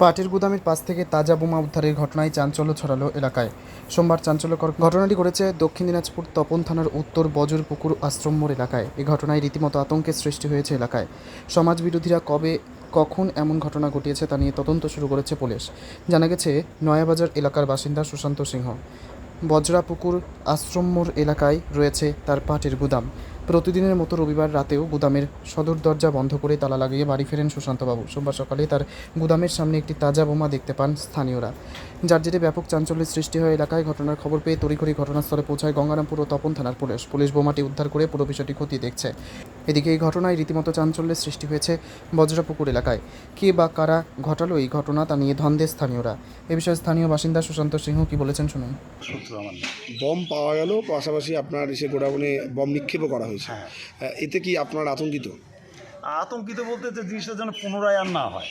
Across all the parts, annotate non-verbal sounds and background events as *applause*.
পাটের গুদামের পাশ থেকে তাজা বোমা উদ্ধারের ঘটনায় চাঞ্চল্য ছড়ালো এলাকায়। সোমবার চাঞ্চল্যকর ঘটনাটি ঘটেছে দক্ষিণ দিনাজপুর তপন থানার উত্তর বজরপুকুর আশ্রমমোড় এলাকায়। এই ঘটনায় রীতিমতো আতঙ্কের সৃষ্টি হয়েছে এলাকায়। সমাজ বিরোধীরা কবে, কখন এমন ঘটনা ঘটিয়েছে তা নিয়ে তদন্ত শুরু করেছে পুলিশ। জানা গেছে, নয়াবাজার এলাকার বাসিন্দা সুশান্ত সিংহ। বজরাপুকুর আশ্রমমোড় এলাকায় রয়েছে তার পাটের গুদাম। প্রতিদিনের মতো রবিবার রাতেও গুদামের সদর দরজা বন্ধ করে তালা লাগিয়ে বাড়ি ফেরেন সুশান্তবাবু। সোমবার সকালে তার গুদামের সামনে একটি তাজা বোমা দেখতে পান স্থানীয়রা। যার জেরে ব্যাপক চাঞ্চল্যের সৃষ্টি হয় এলাকায় ঘটনার খবর পেয়ে তড়িঘড়ি ঘটনাস্থলে পৌঁছায় গঙ্গারামপুর ও তপন থানার পুলিশ। পুলিশ বোমাটি উদ্ধার করে পুরো বিষয়টি খতিয়ে দেখছে। এদিকে এই ঘটনায় রীতিমতো চাঞ্চল্যের সৃষ্টি হয়েছে বজ্রাপুকুর এলাকায়। কে বা কারা ঘটালো এই ঘটনা তা নিয়ে ধন্দে স্থানীয়রা। এ বিষয়ে স্থানীয় বাসিন্দা সুশান্ত সিংহ কি বলেছেন শুনুন। সূত্র বম পাওয়া গেল পাশাপাশি আপনার এসে গোডাউনে বম নিক্ষেপও করা হয়েছে। হ্যাঁ। এতে কি আপনার আতঙ্কিত? আতঙ্কিত বলতে যে জিনিসটা যেন পুনরায় আর না হয়।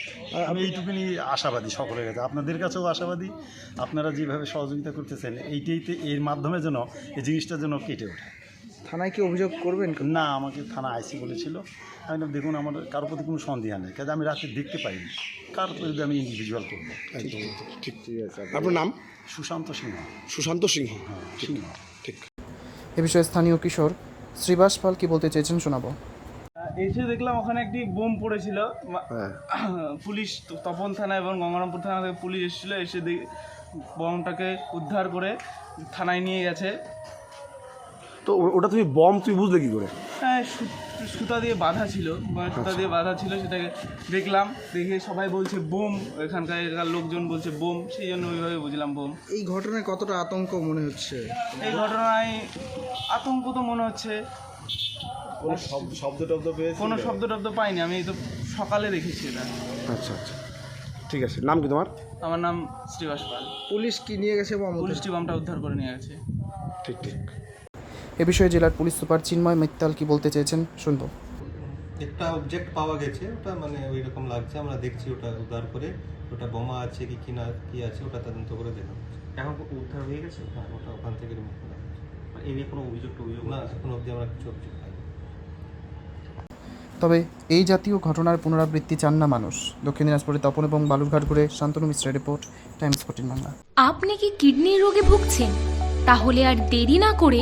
আমি এইটুকুনি আশাবাদী সকলের কাছে। আপনাদের কাছেও আশাবাদী। আপনারা যেভাবে সহযোগিতা করতেছেন এইটাইতে এর মাধ্যমে যেন এই জিনিসটা যেন কেটে ওঠে। থানায় কি অভিযোগ করবেন? না আমাকে থানা আইসি বলেছিল। আমি বললাম, দেখুন আমার কারোর প্রতি কোনো সন্দেহ নেই। কাজে আমি রাতে দেখতে পাইনি। কার প্রতি আমি ইন্ডিভিজুয়াল করব? একদম। ঠিক ঠিক আছে। আপনার নাম? সুশান্ত সিংহ। সুশান্ত সিংহ। হ্যাঁ সিংহ। ঠিক। এ বিষয়ে স্থানীয় কিশোর শ্রীবাস পাল কি বলতে চেয়েছেন শোনাবো। এসে দেখলাম ওখানে একটি বোম পড়েছিল। মা- হ্যাঁ। *clears throat* পুলিশ তো- তপন থানা এবং গঙ্গারামপুর থানা থেকে পুলিশ এসেছিল। এসে দেখ বোমটাকে উদ্ধার করে থানায় নিয়ে গেছে। তো ওটা তুমি বম তুমি বুঝলে কি করে? হ্যাঁ সু- সুতা দিয়ে বাঁধা ছিল মানে সুতা দিয়ে বাঁধা ছিল সেটাকে দেখলাম দেখে সবাই বলছে বোম এখানকার এলাকার লোকজন বলছে বোম সেই জন্য ওইভাবে বুঝলাম বোম। এই ঘটনায় কতটা আতঙ্ক মনে হচ্ছে? এই ঘটনায় আতঙ্ক তো মনে হচ্ছে। শব্দ টব্দ পেয়েছি? কোনো শব্দ টব্দ পাইনি আমি এই তো সকালে দেখেছি এটা। আচ্ছা আচ্ছা। ঠিক আছে নাম কি তোমার? আমার নাম শ্রীবাস পাল। পুলিশ কি নিয়ে গেছে বম পুলিশটি বোমটা উদ্ধার করে নিয়ে গেছে। ঠিক ঠিক। এ বিষয়ে জেলার পুলিশ সুপার চিন্ময় মিত্তাল কি বলতে চেয়েছেন শুনব। একটা অবজেক্ট পাওয়া গেছে ওটা মানে ওই রকম লাগছে আমরা দেখছি ওটা উদ্ধার করে ওটা বোমা আছে কি কি না কি আছে ওটা তদন্ত করে দেখা এখন উদ্ধার হয়ে গেছে? হ্যাঁ ওটা ওখান থেকে রিমুভ করা মানে এ নিয়ে কোনো অভিযোগ অভিযোগ না এখন অবধি আমরা কিছু অভিযোগ পাইনি। তবে এই জাতীয় ঘটনার পুনরাবৃত্তি চান না মানুষ। দক্ষিণ দিনাজপুরে তপন এবং বালুরঘাট ঘুরে শান্তনু মিশ্রের রিপোর্ট টাইমস ফোর্টিন বাংলা। আপনি কি কিডনির রোগে ভুগছেন? তাহলে আর দেরি না করে